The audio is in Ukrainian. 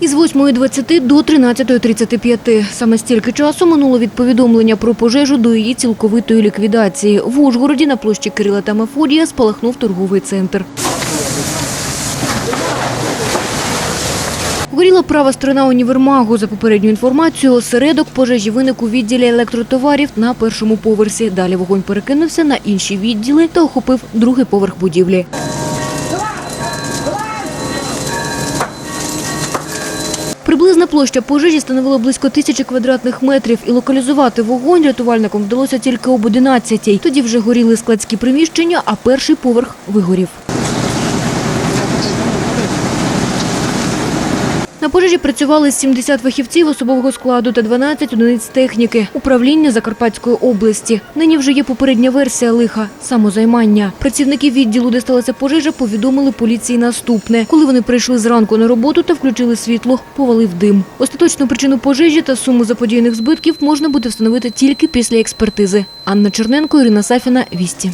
Із 8.20 до 13.35. Саме стільки часу минуло від повідомлення про пожежу до її цілковитої ліквідації. В Ужгороді на площі Кирила та Мефодія спалахнув торговий центр. Горіла права сторона універмагу. За попередньою інформацією, осередок пожежі виник у відділі електротоварів на першому поверсі. Далі вогонь перекинувся на інші відділи та охопив другий поверх будівлі. Площа пожежі становила близько тисячі квадратних метрів, і локалізувати вогонь рятувальникам вдалося тільки об 11-й. Тоді вже горіли складські приміщення, а перший поверх вигорів. На пожежі працювали 70 фахівців особового складу та 12 одиниць техніки. Управління Закарпатської області. Нині вже є попередня версія лиха – самозаймання. Працівники відділу, де сталася пожежа, повідомили поліції наступне. Коли вони прийшли зранку на роботу та включили світло, повалив дим. Остаточну причину пожежі та суму заподіяних збитків можна буде встановити тільки після експертизи. Анна Черненко, Ірина Сафіна, Вісті.